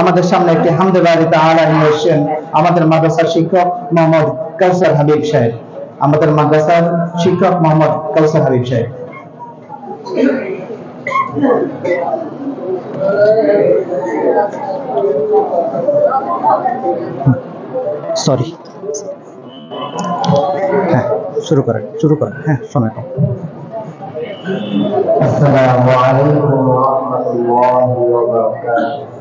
আমাদের সামনে একটি হামদে বাড়ি তাহলে নিয়ে এসছেন আমাদের মাদ্রাসার শিক্ষক মোহাম্মদ কাউসার হাবিব সাহেব আমাদের মাদ্রাসার শিক্ষক মোহাম্মদ কাউসার হাবিব সাহেব। সরি হ্যাঁ শুরু করেন শুরু করেন। হ্যাঁ শোনা আসসালামু আলাইকুম ওয়া রাহমাতুল্লাহি ওয়া বারাকাতুহু।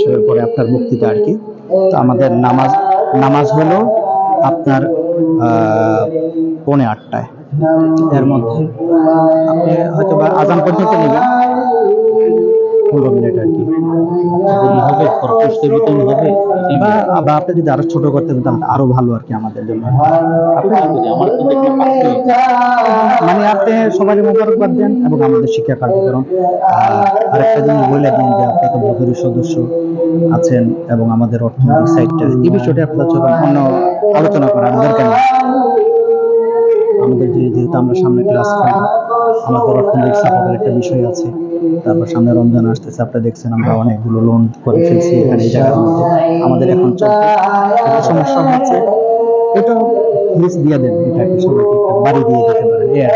সাহেবের পরে আপনার বক্তৃতা আর কি। তো আমাদের নামাজ নামাজ হলো আপনার পৌনে আটটায় এর মধ্যে। আপনি হয়তো বা আজান পর্যন্ত নেবেন। পনেরো মিনিট আর কি। হবে হবে বা বা আপনি যদি আরও ছোট করতে পারেন আরও ভালো আর কি আমাদের জন্য। মানে আপনি সবাই মোবারকবাদ দেন এবং আমাদের শিক্ষা কার্যক্রম। আহ, আরেকটা জিনিস বলে দিন যে আপনি তো মধুরী সদস্য আছেন এবং আমাদের অর্থনৈতিক সাইডটা এই বিষয়টা আপনার অন্য আলোচনা করার দরকার নেই। আমাদের যেহেতু আমরা সামনে ক্লাস করব আমাদের অর্থনৈতিক সাপোর্টের একটা বিষয় আছে। তারপর সামনে রমজান আসতেছে, আপনারা দেখছেন আমরা অনেকগুলো লোন করে ফেলছি এখানে জায়গার মধ্যে। আমাদের এখন সমস্যা হচ্ছে, এটা লিস্ট দিয়ে দেন এটাকে সবাইকে বাড়ি দিয়ে দিতে পারেন আর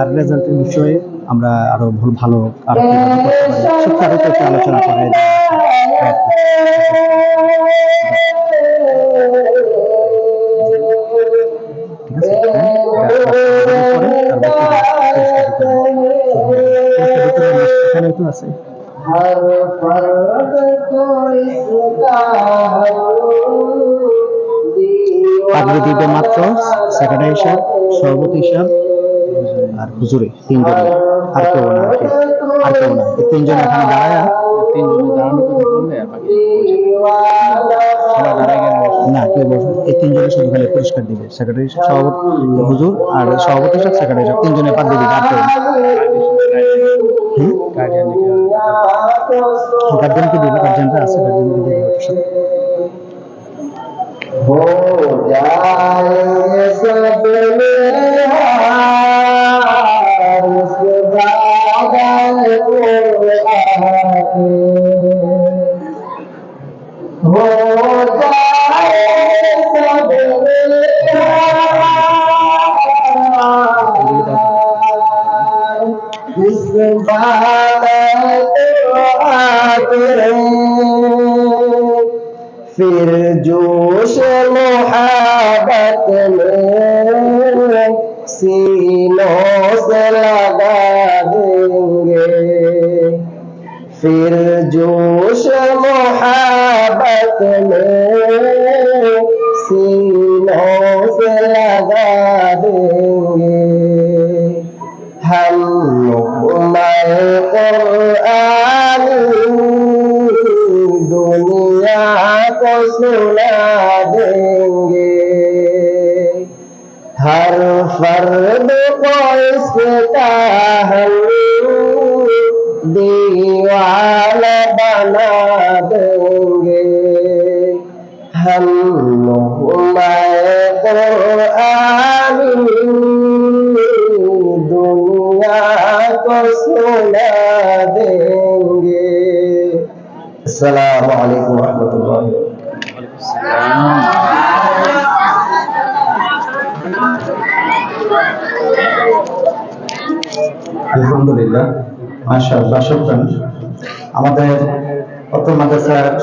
আর রেজাল্টের বিষয়ে আমরা আরও ভালো আরও করতে পারি শিক্ষার উপর আলোচনা করা এখানে তো আছে। মাত্র হিসাব সর্বত হিসাব আর হুজুরে তিনজন। আর কেউ না আর কেউ। না তিনজন এখানে দাঁড়ায় দাঁড়ানো করলে না কেউ বসবে এই তিনজনের শুধু খালি পুরস্কার দিবে। সেক্রেটারি সভাপতি হুজুর আর সভাপতি সাহেব সেক্রেটারি তিনজনের গার্ডিয়ান লিখে গার্জেনকে দিবে গার্জেনরা আছে গার্জেনকে দিবে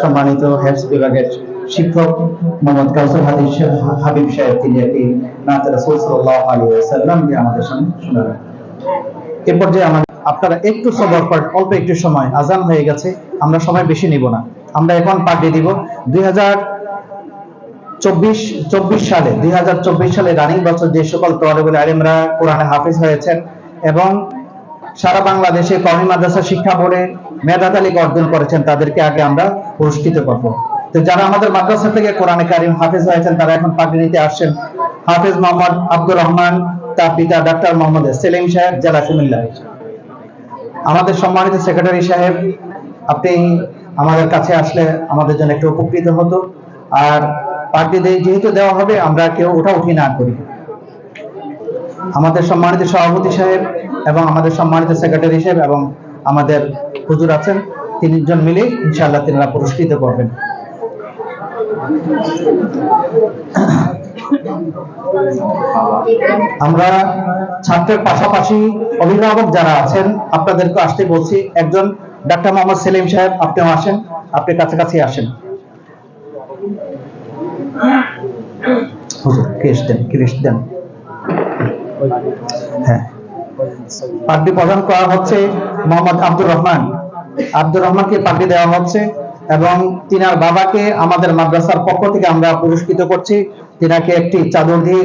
সম্মানিত হেফজ বিভাগের শিক্ষক মোহাম্মদ কাউসার হাদিস হাবিব সাহেব, তিনি একটি নাত রাসূল সাল্লাল্লাহু আলাইহি ওয়াসাল্লাম দিয়ে আমাদের সামনে শোনাবেন এ পর্যায়ে আমার আপনারা একটু সবর করেন অল্প একটু সময়, আজান হয়ে গেছে, আমরা সময় বেশি নিব না। আমরা এখন পাঠিয়ে দিব দুই সালে, দুই হাজার চব্বিশ সালে রানিং বছর যে সকল তরবুল কোরআনে হাফিজ হয়েছেন এবং সারা বাংলাদেশে কমি মাদ্রাসা শিক্ষা বোর্ডে মেধা তালিকা অর্জন করেছেন, তাদেরকে আগে আমরা পুরস্কৃত করব। তো যারা আমাদের মাদ্রাসা থেকে কোরআনে কারিম হাফিজ হয়েছেন, তারা এখন পাগড়ি নিতে আসছেন। হাফিজ মোহাম্মদ আব্দুর রহমান, তার পিতা ডাক্তার মোহাম্মদ সেলিম সাহেব, জেলা কুমিল্লা। আমাদের সম্মানিত সেক্রেটারি সাহেব, আপনি আমাদের কাছে আসলে আমাদের জন্য একটু উপকৃত হতো। আর পার্টি যেহেতু দেওয়া হবে, আমরা কেউ ওটা উঠি না করি। আমাদের সম্মানিত সভাপতি সাহেব এবং আমাদের সম্মানিত সেক্রেটারি সাহেব এবং আমাদের হুজুর আছেন। তিনজন মিলে ইনশাআল্লাহ তিনারা পুরস্কৃত করবেন। আমরা ছাত্রের পাশাপাশি অভিভাবক যারা আছেন, আপনাদেরকে আসতে বলছি। একজন ডাক্তার মোহাম্মদ সেলিম সাহেব, আপনিও আসেন। আপনি কাছাকাছি আসেন। হ্যাঁ। পাগড়ি প্রদান করা হচ্ছে মোহাম্মদ আব্দুর রহমান। আব্দুর রহমানকে পাগড়ি দেওয়া হচ্ছে এবং তিনার বাবাকে আমাদের মাদ্রাসার পক্ষ থেকে আমরা পুরস্কৃত করছি। তিনাকে একটি চাদর দিয়ে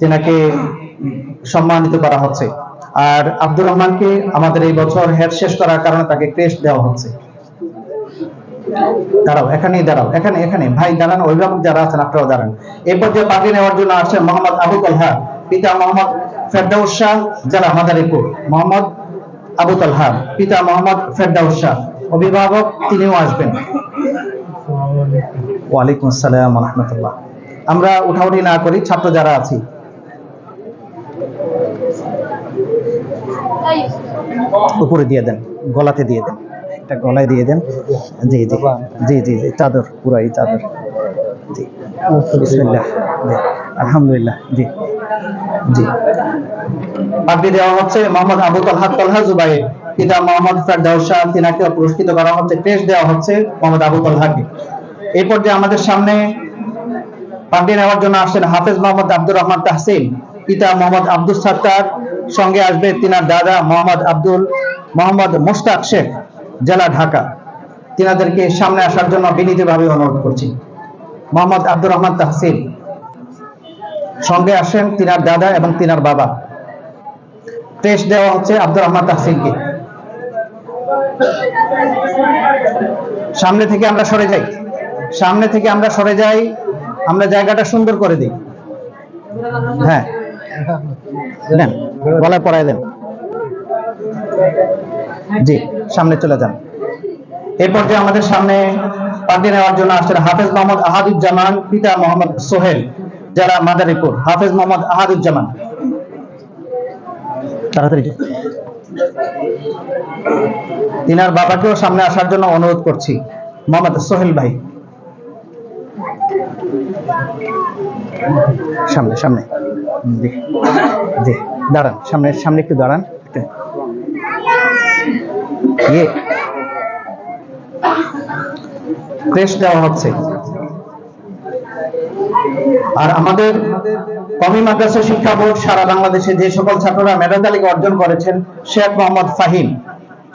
তিনাকে সম্মানিত করা হচ্ছে। আর আব্দুর রহমানকে আমাদের এই বছর হেড শেষ করার কারণে তাকে ক্রেস্ট দেওয়া হচ্ছে। দাঁড়াও, এখানেই দাঁড়াও, এখানে এখানে। ভাই, দাঁড়ান, অভিভাবক যারা আছেন, আপনারাও দাঁড়ান। পাগড়ি নেওয়ার জন্য আসছেন মোহাম্মদ আবু তালহা, পিতা মোহাম্মদ ফেরদাউস শাহ জেলা মাদারীপুর মোহাম্মদ আবু তালহা পিতা মোহাম্মদ ফেরদাউস শাহ। অভিভাবক তিনিও আসবেন। ওয়ালাইকুম আসসালাম রহমতুল্লাহ আমরা উঠাউঠি না করি ছাত্র যারা আছি। উপরে দিয়ে দেন গলাতে দিয়ে দেন একটা গলায় দিয়ে দেন। জি জি জি জি জি চাদর পুরাই চাদর। জি বিসমিল্লাহ আলহামদুলিল্লাহ জি। দেওয়া হচ্ছে মোহাম্মদ আবু তালহা তালহা জুবাই পিতা মোহাম্মদ ফেরদাউস শাহ তিনাকে পুরস্কৃত করা হচ্ছে দেওয়া হচ্ছে মোহাম্মদ আবু তালহাকে। এই পর্যায়ে আমাদের সামনে নেওয়ার জন্য হাফেজ মোহাম্মদ আব্দুর রহমান তাহসিন। পিতা মোহাম্মদ আব্দুল সাত্তার, সঙ্গে আসবে তিনার দাদা মোহাম্মদ আব্দুল মোহাম্মদ মুশতাক শেখ, জেলা ঢাকা। তিনাদেরকে সামনে আসার জন্য বিনীতভাবে অনুরোধ করছি। মোহাম্মদ আব্দুর রহমান তাহসিন। সঙ্গে আসেন তিনার দাদা এবং তিনার বাবা। টেস্ট দেওয়া হচ্ছে আব্দুর রহমান তাহসিনকে। সামনে থেকে আমরা সরে যাই। সামনে থেকে আমরা সরে যাই, আমরা জায়গাটা সুন্দর করে দিই। হ্যাঁ। নেন, গলায় পরায় দেন। জি, সামনে চলে যান। এরপর যে আমাদের সামনে পার্টি নেওয়ার জন্য আসছেন হাফেজ মোহাম্মদ আহাদুজ্জামান পিতা মোহাম্মদ সোহেল। যারা মাদারীপুর, হাফেজ মোহাম্মদ আহাদুজ্জামান। তিনার বাবাকেও সামনে আসার জন্য অনুরোধ করছি। মোহাম্মদ সোহেল ভাই। সামনে সামনে। জি দাঁড়ান, সামনে সামনে একটু দাঁড়ান। একটু। ইয়ে। ক্রেশ দেওয়া হচ্ছে। আর আমাদের কমি মাদ্রাসা শিক্ষা বোর্ড সারা বাংলাদেশে যে সকল ছাত্ররা মেধা তালিকা অর্জন করেছেন, শেখ মোহাম্মদ ফাহিম,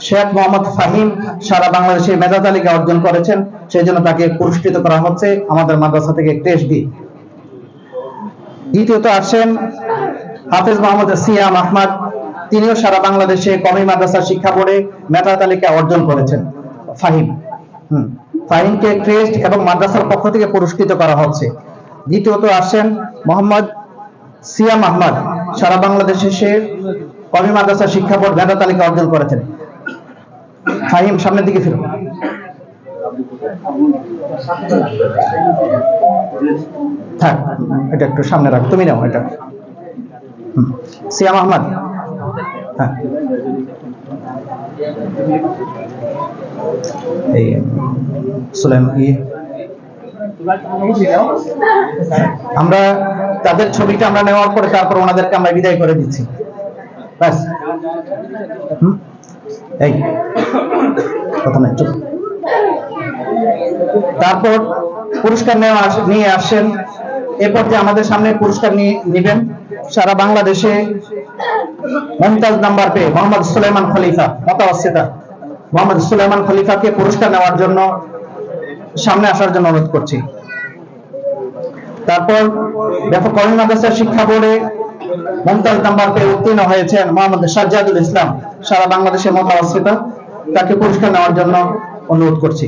শেখ মোহাম্মদ ফাহিম সারা বাংলাদেশে মেধা তালিকা অর্জন করেছেন, সেই জন্য তাকে পুরস্কৃত করা হচ্ছে আমাদের মাদ্রাসা থেকে ক্রেশ দিয়ে দ্বিতীয়ত আসেন হাফেজ মোহাম্মদ সিয়াম আহমদ, তিনিও সারা বাংলাদেশে কমি মাদ্রাসা শিক্ষা বোর্ডে মেধা তালিকা অর্জন করেছেন। ফাহিম, হুম, ফাহিমকে ক্রেস্ট এবং মাদ্রাসার পক্ষ থেকে পুরস্কৃত করা হচ্ছে। দ্বিতীয়ত আসেন মোহাম্মদ সিয়াম আহমদ। সারা বাংলাদেশে সে কমি মাদ্রাসা শিক্ষা বোর্ড মেধা তালিকা অর্জন করেছেন। ফাহিম, সামনের দিকে ফিরুন থাক, এটা একটু সামনে রাখ। তুমি নাও এটা। সিয়াম আহমদ। হ্যাঁ। এই, সুলাইম ইয়ে। আমরা তাদের ছবিটা আমরা নেওয়ার পরে তারপর ওনাদেরকে আমরা বিদায় করে দিচ্ছি। ব্যাস। তারপর পুরস্কার নিয়ে আসেন। এরপর যে আমাদের সামনে পুরস্কার নিয়ে নেবেন সারা বাংলাদেশে মমতাজ নাম্বার পেয়ে মোহাম্মদ সুলাইমান খলিফা, মতাবস্থিতা। মোহাম্মদ সুলাইমান খলিফাকে পুরস্কার নেওয়ার জন্য সামনে আসার জন্য অনুরোধ করছি। তারপর কর্মী মাদ্রাসা শিক্ষা বোর্ডে মমতাজ নাম্বার পেয়ে উত্তীর্ণ হয়েছেন মোহাম্মদ সাজ্জাদুল ইসলাম। সারা বাংলাদেশে মতাবস্থিত তাকে পুরস্কার নেওয়ার জন্য অনুরোধ করছি।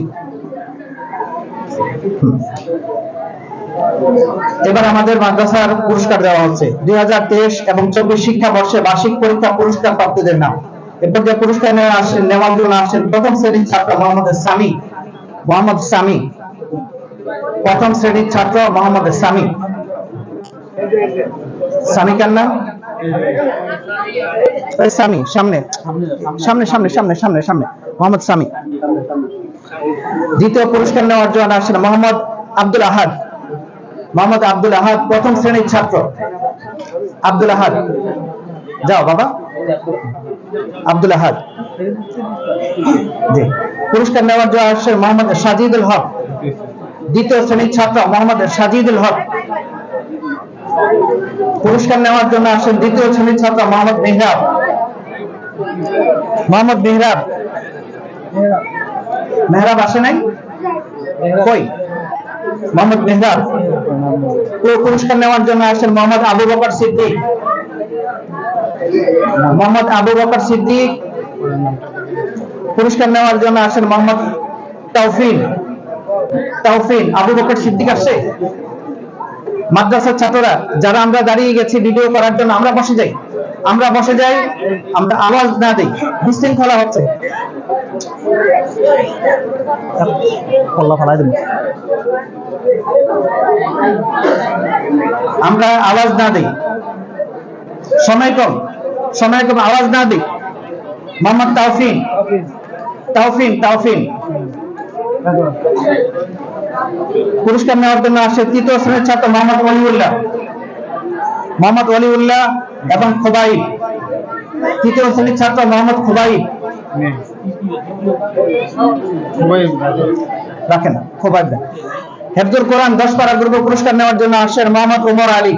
এবার আমাদের মাদ্রাসার পুরস্কার দেওয়া হচ্ছে। দুই হাজার তেইশ এবং চব্বিশ শিক্ষাবর্ষে বার্ষিক পরীক্ষা পুরস্কার প্রাপ্তদের নাম। এরপর যে পুরস্কার নেওয়া আসেন নেওয়ার জন্য আসেন প্রথম শ্রেণির ছাত্র মোহাম্মদ সামি মোহাম্মদ সামি। প্রথম শ্রেণির ছাত্র মোহাম্মদ সামি। সামি কার নাম? সামি, সামনে। সামনে সামনে সামনে সামনে সামনে। মোহাম্মদ সামি। দ্বিতীয় পুরস্কার নেওয়ার জন্য আসেন মোহাম্মদ আব্দুল আহাদ। মোহাম্মদ আব্দুল আহাদ প্রথম শ্রেণির ছাত্র। আব্দুল আহাদ। যাও বাবা। আব্দুল আহাদ। পুরস্কার নেওয়ার জন্য আসেন মোহাম্মদ সাজিদুল হক। দ্বিতীয় শ্রেণির ছাত্র মোহাম্মদ সাজিদুল হক। পুরস্কার নেওয়ার জন্য আসেন দ্বিতীয় শ্রেণির ছাত্র মোহাম্মদ মেহরাব। মোহাম্মদ মেহরাব। মেহরাব আসে নাই? কই? মোহাম্মদ মেহরাব। ও পুরস্কার নেওয়ার জন্য আসেন মোহাম্মদ আবু বকর সিদ্দিক। মোহাম্মদ আবু বকর সিদ্দিক। পুরস্কার নেওয়ার জন্য আসেন মোহাম্মদ তাওফিন আবু বকর সিদ্দিক আসছে। মাদ্রাসার ছাত্ররা, যারা আমরা দাঁড়িয়ে গেছি ভিডিও করার জন্য, আমরা বসে যাই। আমরা বসে যাই, আমরা আওয়াজ না দিই, বিশৃঙ্খলা হচ্ছে। আমরা আওয়াজ না দিই। সময় কম সময় কম, আওয়াজ না দিই। মোহাম্মদ তাওফিন তাওফিন তাওফিন পুরস্কার নেওয়ার জন্য আসে তৃতীয় শ্রেণির ছাত্র মোহাম্মদ ওলিউল্লাহ মোহাম্মদ ওলিউল্লাহ এবং খোবাইব তৃতীয় শ্রেণির ছাত্র মোহাম্মদ খোবাইব রাখেন খোবাইব দেন। হেফজুল কোরআন দশ পারা গ্রুপ পুরস্কার নেওয়ার জন্য আসেন মোহাম্মদ ওমর আলী।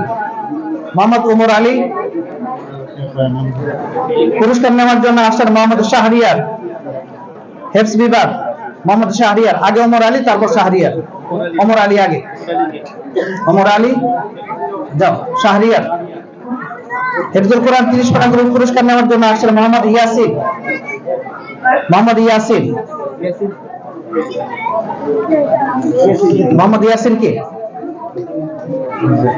মোহাম্মদ ওমর আলী। পুরস্কার নেওয়ার জন্য আসেন মোহাম্মদ শাহরিয়ার। হেফস বিভাগ। মোহাম্মদ শাহরিয়ার আগে ওমর আলী তারপর শাহরিয়ার। ওমর আলী আগে। ওমর আলী যাও শাহরিয়ার। হেফজুল কোরআন তিরিশ পারা গ্রুপ পুরস্কার নেওয়ার জন্য আসেন মোহাম্মদ ইয়াসিন। মোহাম্মদ ইয়াসিন। মোহাম্মদ ইয়াসিন কে?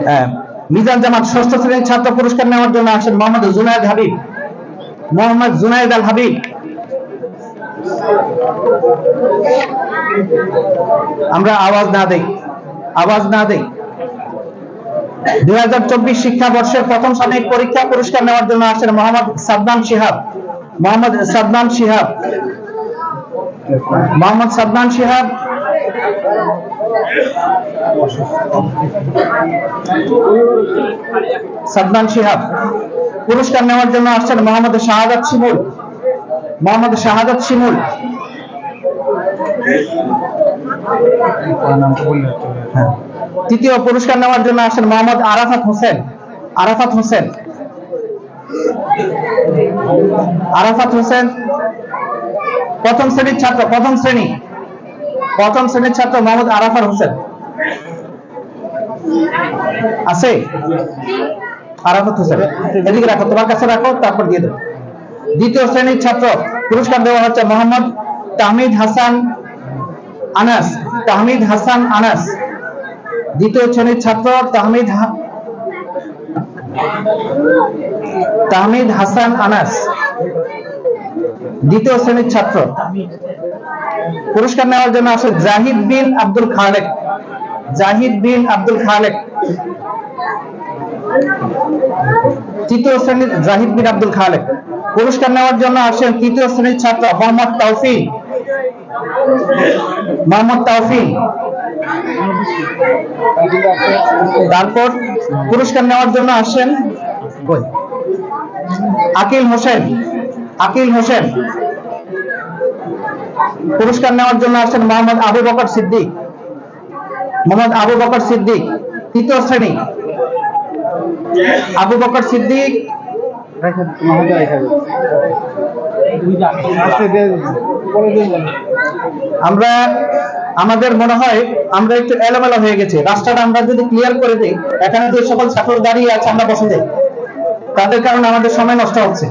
হ্যাঁ, মিজান জামাত ষষ্ঠ শ্রেণির ছাত্র পুরস্কার নেওয়ার জন্য আসেন মোহাম্মদ জুনায়দ হাবিব। মোহাম্মদ জুনায়দ আল হাবিব। আমরা আওয়াজ না দেই, আওয়াজ না দেই। দুই হাজার চব্বিশ শিক্ষাবর্ষের প্রথম সাময়িক পরীক্ষা পুরস্কার নেওয়ার জন্য আসেন মোহাম্মদ সাদমান শিহাব। মোহাম্মদ সাদমান শিহাব। মোহাম্মদ সাদমান শিহাব। সাদমান শিহাব। পুরস্কার নেওয়ার জন্য আসছেন মোহাম্মদ শাহাদাত শিমুল। মোহাম্মদ শাহাদাত শিমুল। হ্যাঁ। তৃতীয় পুরস্কার নেওয়ার জন্য আসেন মোহাম্মদ আরাফাত হোসেন। আরাফাত হোসেন। আরাফাত হোসেন প্রথম শ্রেণির ছাত্র প্রথম শ্রেণি। প্রথম শ্রেণির ছাত্র মোহাম্মদ আরাফাত হোসেন। আছে? আরাফাত হোসেন। এদিকে রাখো তোমার কাছে রাখো তারপর দিয়ে দেবো। দ্বিতীয় শ্রেণির ছাত্র পুরস্কার দেওয়া হচ্ছে মোহাম্মদ তাহমিদ হাসান আনাস, তাহমিদ হাসান আনাস। দ্বিতীয় শ্রেণির ছাত্র তাহমিদ তাহমিদ হাসান আনাস। দ্বিতীয় শ্রেণির ছাত্র। পুরস্কার নেওয়ার জন্য আসে জাহিদ বিন আব্দুল খালেক। জাহিদ বিন আব্দুল খালেক। তৃতীয় শ্রেণির জাহিদ বিন আব্দুল খালেক। পুরস্কার নেওয়ার জন্য আসেন তৃতীয় শ্রেণির ছাত্র মোহাম্মদ তাওফিক মোহাম্মদ তাওফিক তারপর পুরস্কার নেওয়ার জন্য আসেন আকিল হোসেন। আকিল হোসেন। পুরস্কার নেওয়ার জন্য আসেন মোহাম্মদ আবু বকর সিদ্দিক। মোহাম্মদ আবু বকর সিদ্দিক, তৃতীয় শ্রেণি। আবু বকর সিদ্দিক আমরা আমাদের মনে হয় আমরা একটু এলোমেলো হয়ে গেছে। রাস্তাটা আমরা যদি ক্লিয়ার করে দিই এখানে যে সকল ছাত্র দাঁড়িয়ে আছে আমরা বসে যাই। তাদের কারণে আমাদের সময় নষ্ট হচ্ছে।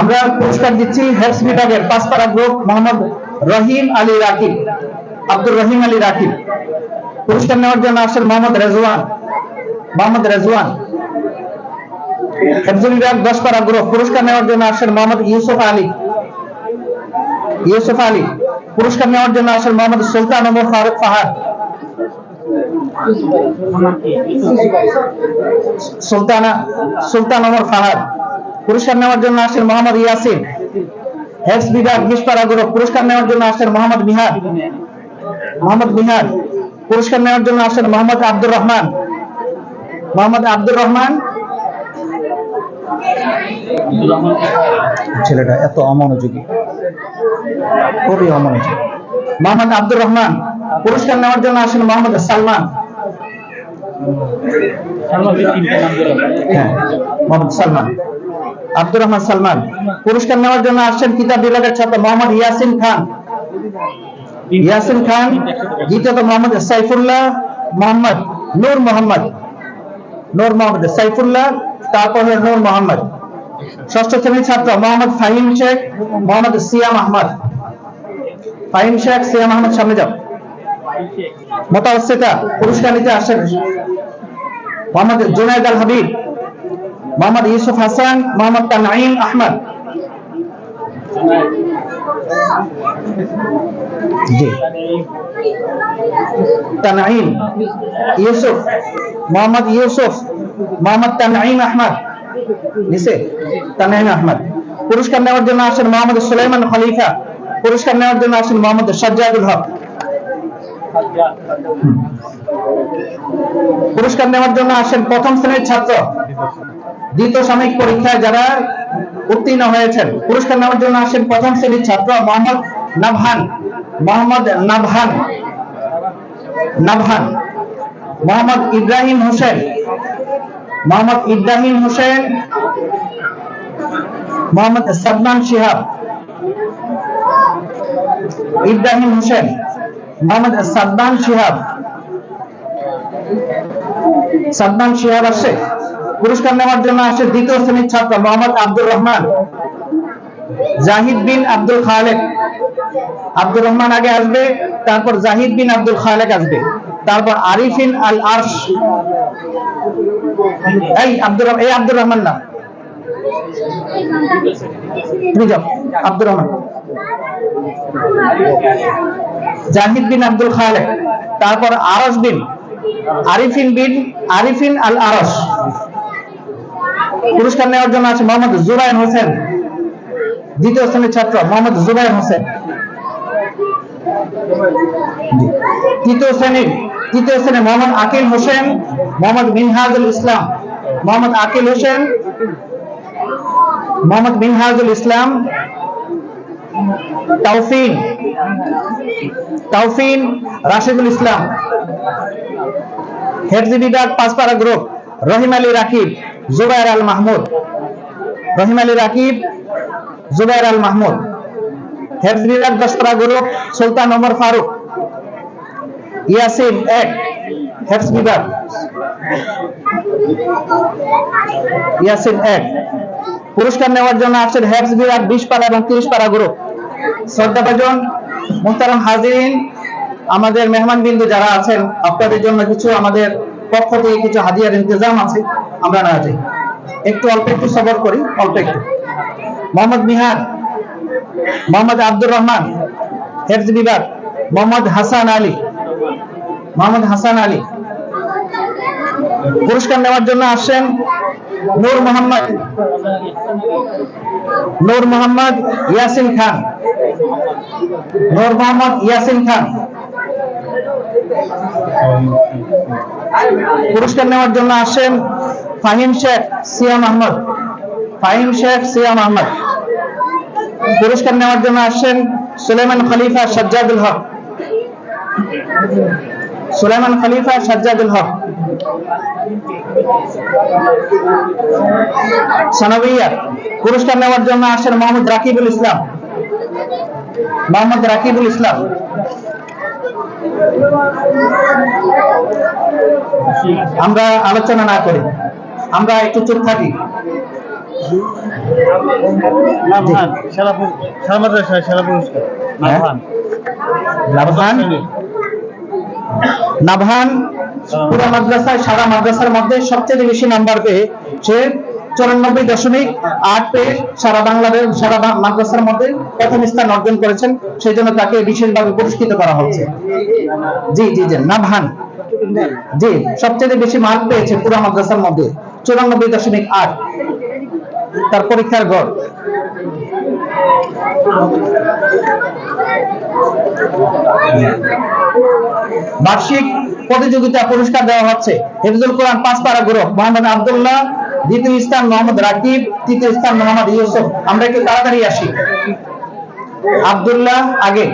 আমরা পুরস্কার দিচ্ছি হেলথ বিভাগের পাঁচপাড়া গ্রুপ মোহাম্মদ রহিম আলী রাকিব আব্দুর রহিম আলী রাকিব। পুরস্কার নেওয়ার জন্য আসেন মোহাম্মদ রেজওয়ান। মোহাম্মদ রেজওয়ান। হেফজুল বিভাগ দশপাড়া গ্রুপ পুরস্কার নেওয়ার জন্য আসেন মোহাম্মদ ইউসুফ আলী। ইউসুফ আলী, পুরস্কার নেওয়ার জন্য আসেন মোহাম্মদ সুলতান ওমর ফারুক ফাহাদ। সুলতানা, সুলতান ওমর ফাহাদ, পুরস্কার নেওয়ার জন্য আসেন মোহাম্মদ ইয়াসিন। হেফস বিভাগ বিশপাড়া গ্রুপ পুরস্কার নেওয়ার জন্য আসেন মোহাম্মদ মিহাদ মোহাম্মদ মিহাদ পুরস্কার নেওয়ার জন্য আসেন মোহাম্মদ আব্দুর রহমান। মোহাম্মদ আব্দুর রহমান। ছেলেটা এত অমনোযোগী। খুবই অমনোযোগী। মোহাম্মদ আব্দুর রহমান পুরস্কার নেওয়ার জন্য আসেন মোহাম্মদ সালমান। হ্যাঁ মোহাম্মদ সালমান। আব্দুর রহমান সালমান পুরস্কার নেওয়ার জন্য আসছেন কিতাব বিভাগের ছাত্র মোহাম্মদ ইয়াসিন খান। ইয়াসিন খান দ্বিতীয়ত মোহাম্মদ সাইফুল্লাহ মোহাম্মদ নূর মোহাম্মদ। নূর মোহাম্মদ সাইফুল্লাহ, তারপর হলো নূর মোহাম্মদ। ষষ্ঠ শ্রেণির ছাত্র মোহাম্মদ ফাহিম শেখ, মোহাম্মদ সিয়াম আহমদ। ফাহিম শেখ, সিয়াম আহমদ, সামনে যাও। মোতাবস্তিতা পুরস্কার নিতে আসেন মোহাম্মদ জুনায়দ আল হাবিব, মোহাম্মদ ইউসুফ হাসান, মোহাম্মদ তানাইম আহমদ। জি। ইউসুফ, মোহাম্মদ ইউসুফ, মোহাম্মদ তানাইম আহমদ। নিচে? তানাইম আহমদ। পুরস্কার নেওয়ার জন্য আসেন মোহাম্মদ সুলাইমান খলিফা। পুরস্কার নেওয়ার জন্য আসেন মোহাম্মদ সাজ্জাদুল হক। পুরস্কার নেওয়ার জন্য আসেন প্রথম শ্রেণির ছাত্র। দ্বিতীয় সাময়িক পরীক্ষায় যারা উত্তীর্ণ হয়েছেন। পুরস্কার নেওয়ার জন্য আসেন প্রথম শ্রেণির ছাত্র মোহাম্মদ নাভান মোহাম্মদ নাভান নাভান, মোহাম্মদ ইব্রাহিম হোসেন, মোহাম্মদ ইব্রাহিম হোসেন, মোহাম্মদ সাদমান শিহাব, ইব্রাহিম হোসেন, মোহাম্মদ সাদমান শিহাব সাদমান শিহাব আসছে। পুরস্কার নেওয়ার জন্য আসে দ্বিতীয় শ্রেণির ছাত্র, মোহাম্মদ আব্দুর রহমান। জাহিদ বিন আব্দুল খালেক। আব্দুর রহমান আগে আসবে, তারপর জাহিদ বিন আব্দুল খালেক আসবে। তারপর আরিফিন আল আরশ। এই আব্দুর এই আব্দুর রহমান না। আব্দুর রহমান। জাহিদ বিন আব্দুল খালেক। তারপর আরশ বিন, আরিফিন বিন, আরিফিন আল আরশ। পুরস্কার নেওয়ার জন্য আছে মোহাম্মদ জুবাইর হোসেন, দ্বিতীয় শ্রেণির ছাত্র মোহাম্মদ জুবাইর হোসেন। তৃতীয় শ্রেণির, তৃতীয় শ্রেণি মোহাম্মদ আকিল হোসেন, মোহাম্মদ মিনহাজুল ইসলাম, মোহাম্মদ আকিল হোসেন, মোহাম্মদ মিনহাজুল ইসলাম, তাওফিন তাওফিন রাশিদুল ইসলাম। বিভাগ পাঁচপাড়া গ্রুপ। রহিম আলী রাকিব, জুবাইর আল মাহমুদ। রহিম আলী রাকিব, জুবাইর আল মাহমুদ। হেফজ বিভাগ গ্রুপ, সুলতান ওমর ফারুক। ইয়াসিন এক হেফজ বিভাগ এক। পুরস্কার নেওয়ার জন্য আসছেন হেফজ বিভাগ বিশ পাড়া এবং তিরিশ পাড়া গ্রুপ। শ্রদ্ধাভাজন মুহতারাম হাজিরিন, আমাদের মেহমান বিন্দু যারা আছেন, আপনাদের জন্য কিছু আমাদের পক্ষ থেকে কিছু হাদিয়ার ইন্তজাম আছে, আমরা না যাই। একটু অল্প একটু সবর করি, অল্প একটু। মোহাম্মদ মিহার, মোহাম্মদ আব্দুর রহমান, হেফজ বিভাগ, মোহাম্মদ হাসান আলী। মোহাম্মদ হাসান আলী। পুরস্কার নেওয়ার জন্য আসছেন নূর মোহাম্মদ নূর মোহাম্মদ ইয়াসিন খান। নূর মোহাম্মদ ইয়াসিন খান। পুরস্কার নেওয়ার জন্য আসেন ফাহিম শেখ সিয়াম আহমদ। ফাহিম শেখ সিয়াম আহমদ। পুরস্কার নেওয়ার জন্য আসেন সুলেমান খলিফা সাজ্জাদুল হক। সুলেমান খলিফা সাজ্জাদুল হক। সানবিয়া, পুরস্কার নেওয়ার জন্য আসেন মোহাম্মদ রাকিবুল ইসলাম। মোহাম্মদ রাকিবুল ইসলাম। আমরা আলোচনা না করি আমরা একটু চুপ থাকি। নাভান নাভান পুরো মাদ্রাসায় সারা মাদ্রাসার মধ্যে সবচেয়ে বেশি নাম্বার পেয়ে সে চুরানব্বই দশমিক আট পেয়ে সারা বাংলাদেশ, সারা মাদ্রাসার মধ্যে প্রথম স্থান অর্জন করেছেন। সেই জন্য তাকে বিশেষভাবে পুরস্কৃত করা হচ্ছে জি জি জি, নাভান। জি, সবচেয়ে বেশি মার্ক পেয়েছে পুরো মাদ্রাসার মধ্যে, চুরানব্বই দশমিক আট। তার পরীক্ষার গড়। বার্ষিক প্রতিযোগিতা পুরস্কার দেওয়া হচ্ছে। হেফজুল কোরআন পাঁচ পারা গ্রুপ, মোহাম্মদ আব্দুল্লাহ দ্বিতীয় স্থান মোহাম্মদ রাকিব, তৃতীয় স্থান মোহাম্মদ ইউসুফ। আমরা একটু তাড়াতাড়ি আসি। আব্দুল্লাহ আগে,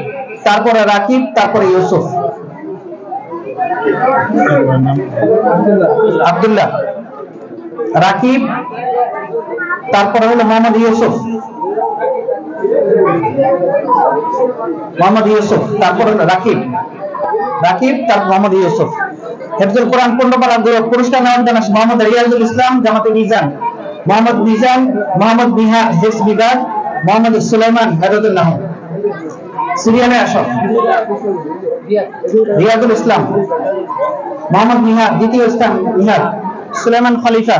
তারপরে রাকিব, তারপরে ইউসুফ। আব্দুল্লাহ। রাকিব, তারপরে হলো মোহাম্মদ ইউসুফ। মোহাম্মদ ইউসুফ, তারপর হলো রাকিব। রাকিব, তারপর মোহাম্মদ ইউসুফ। হেফজুল কোরআন পূর্ণপাড়া গ্রুপ পুরস্কার জন্য আসে মোহাম্মদ রিয়াজুল ইসলাম, জামাতে মিজান মোহাম্মদ মিজান মোহাম্মদ বিহা হেস বিগার মোহাম্মদ সুলাইমান হেরতুল্লাহ সিরিয়ালে আসো। রিয়াজুল ইসলাম, মোহাম্মদ মিহাদ দ্বিতীয় স্থান মিহাদ সুলেমান খলিফা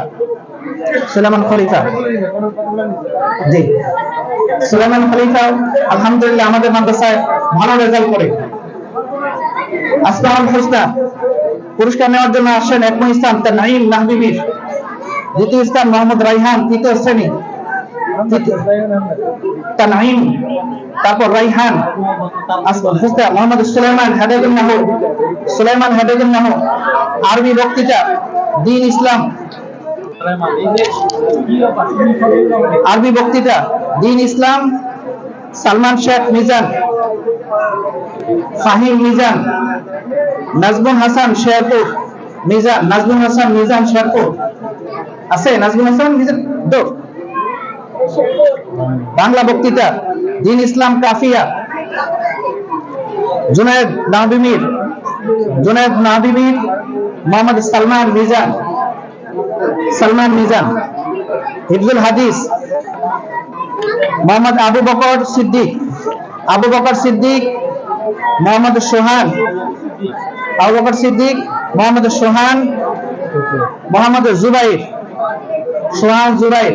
সুলেমান খলিফা। জি। সুলেমান খলিফা, আলহামদুলিল্লাহ আমাদের মাদ্রাসায় ভালো রেজাল্ট করে। আসমাউল হোসনা পুরস্কার নেওয়ার জন্য আসেন এক স্থান তার নাইম নাহবিবির দ্বিতীয় স্থান মোহাম্মদ রাইহান তৃতীয় শ্রেণি। তৃতীয়- তানঈম তারপর রাইহান মোহাম্মদ সুলাইমান হাদাদুল নাহু সুলাইমান হাদাদুল নাহু আরবি বক্তৃতা, দিন ইসলাম। আরবি বক্তৃতা, দিন ইসলাম, সালমান শেখ মিজান, ফাহিম মিজান। নাজমুল হাসান শেরপুর মিজান নাজমুল হাসান মিজান শেরপুর। আছে নাজমুল হাসান মিজান দো বাংলা বক্তৃতা, দিন ইসলাম কাফিয়া। জুনায়েদ নাবিমির জুনায়েদ নাবিমির, মোহাম্মদ সালমান মিজান সালমান মিজান হিফজুল হাদিস, মোহাম্মদ আবু বকর সিদ্দিক, আবু বকর সিদ্দিক, মোহাম্মদ সোহান। আবু বকর সিদ্দিক মোহাম্মদ সোহান মোহাম্মদ জুবাইর সোহান জুবাইর।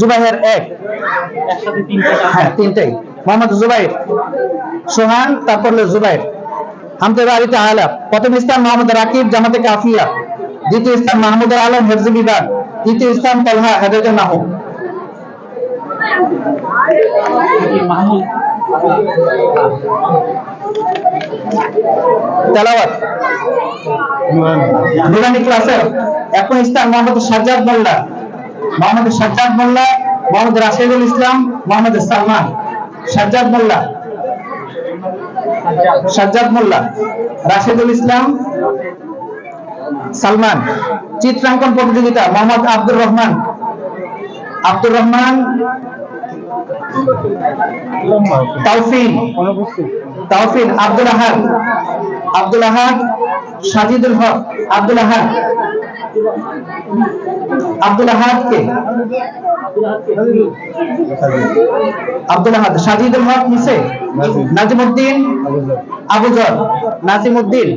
জুবাইর এক। হ্যাঁ তিনটাই। মোহাম্মদ জুবাইর সোহান তারপর জুবাইর। হামতে বাড়িতে আলা প্রথম স্থান মোহাম্মদ রাকিব জামাতে কাফিয়া। দ্বিতীয় স্থান মাহমুদ আলম হেফজ বিভাগ। তৃতীয় স্থান তলহা হেদায়ত নাহু তেলাওয়াত। নুরানি ক্লাসের এখন স্থান মোহাম্মদ সাজ্জাদ মোল্লা। মোহাম্মদ সাজ্জাদ মোল্লা মোহাম্মদ রাশিদুল ইসলাম মোহাম্মদ সালমান। সাজ্জাদ মোল্লা। সাজ্জাদ মোল্লা। রাশিদুল ইসলাম সালমান। চিত্রাঙ্কন প্রতিযোগিতা মোহাম্মদ আব্দুর রহমান। আব্দুর রহমান তাওফিন তাওফিন আব্দুল আহাদ। আব্দুল আহাদ, সাজিদুল হক, আব্দুল আহাদ। আব্দুল আহাদ কে? আব্দুল আহাদ, সাজিদুল হক নিচে? নাজিমুদ্দিন আবুজর নাজিমুদ্দিন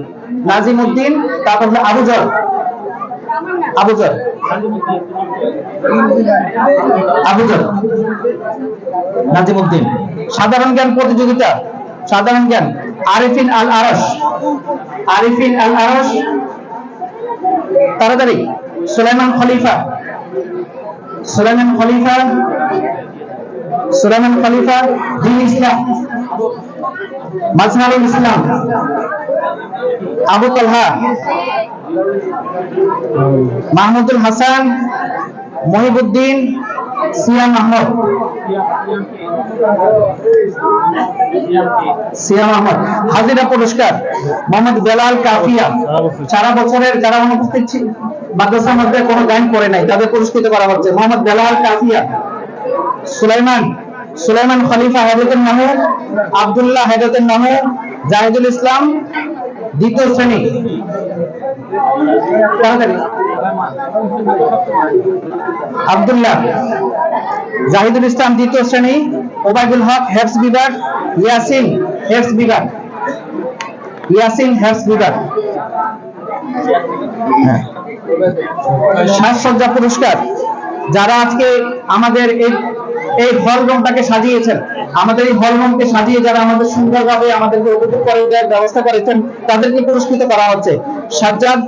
নাজিমুদ্দিন, তারপর হলো আবুজর আবুজর আবুজর নাজিমুদ্দিন। সাধারণ জ্ঞান প্রতিযোগিতা। সাধারণ জ্ঞান। আরিফিন আল আরস আরিফিন আল আরস তাড়াতাড়ি। সুলাইমান খলিফা। সুলাইমান খলিফা। সুলাইমান খলিফা, দিন ইসলাম। মাজহারুল ইসলাম। আবু তালহা। মাহমুদুল হাসান। মহিবুদ্দিন সিয়াম আহমদ। সিয়াম আহমদ। হাজিরা পুরস্কার, মোহাম্মদ বেলাল কাফিয়া। সারা বছরের যারা অনুপস্থিত ছিল মাদ্রাসার মধ্যে কোনো গান করে নাই, তাদের পুরস্কৃত করা হচ্ছে। মোহাম্মদ বেলাল কাফিয়া, সুলাইমান সুলাইমান খলিফা হেদতের নামে, আব্দুল্লাহ হেদতের নামে, জাহিদুল ইসলাম দ্বিতীয় শ্রেণি। আব্দুল্লাহ জাহিদুল ইসলাম দ্বিতীয় শ্রেণি, ওবায়দুল হক হেফস বিভাগ, ইয়াসিন হেফস বিভাগ। ইয়াসিন হেফস বিভাগ। হ্যাঁ। সাজসজ্জা পুরস্কার। যারা আজকে আমাদের এই এই হল রুমটাকে সাজিয়েছেন। আমাদের এই হল রুমকে সাজিয়ে যারা আমাদের সুন্দরভাবে আমাদেরকে উপভোগ করে দেওয়ার ব্যবস্থা করেছেন, তাদেরকে পুরস্কৃত করা হচ্ছে। সাজ্জাদ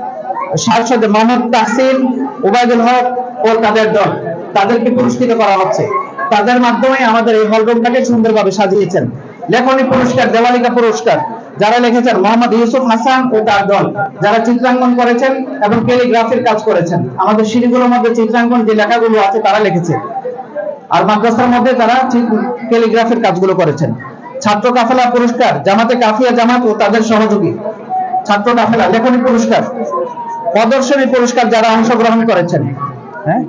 সাজসজ্জা মোহাম্মদ তাহসিন, ওবায়দুল হক ও তাদের দল, তাদেরকে পুরস্কৃত করা হচ্ছে। তাদের মাধ্যমে আমাদের এই হল রুমটাকে সুন্দরভাবে সাজিয়েছেন। লেখনী পুরস্কার, দেওয়ালিকা পুরস্কার, যারা লিখেছেন মোহাম্মদ ইউসুফ হাসান ও তার দল, যারা চিত্রাঙ্কন করেছেন এবং ক্যালিগ্রাফির কাজ করেছেন। আমাদের সিঁড়িগুলোর মধ্যে চিত্রাঙ্কন যে লেখাগুলো আছে, তারা লিখেছে। আর মাদ্রাসার মধ্যে তারা ঠিক টেলিগ্রাফের কাজগুলো করেছেন। ছাত্র কাফেলা পুরস্কার, জামাতে কাফিয়া জামাত ও তাদের সহযোগী। ছাত্র কাফেলা, লেখনী পুরস্কার, প্রদর্শনী পুরস্কার যারা অংশগ্রহণ করেছেন। হ্যাঁ?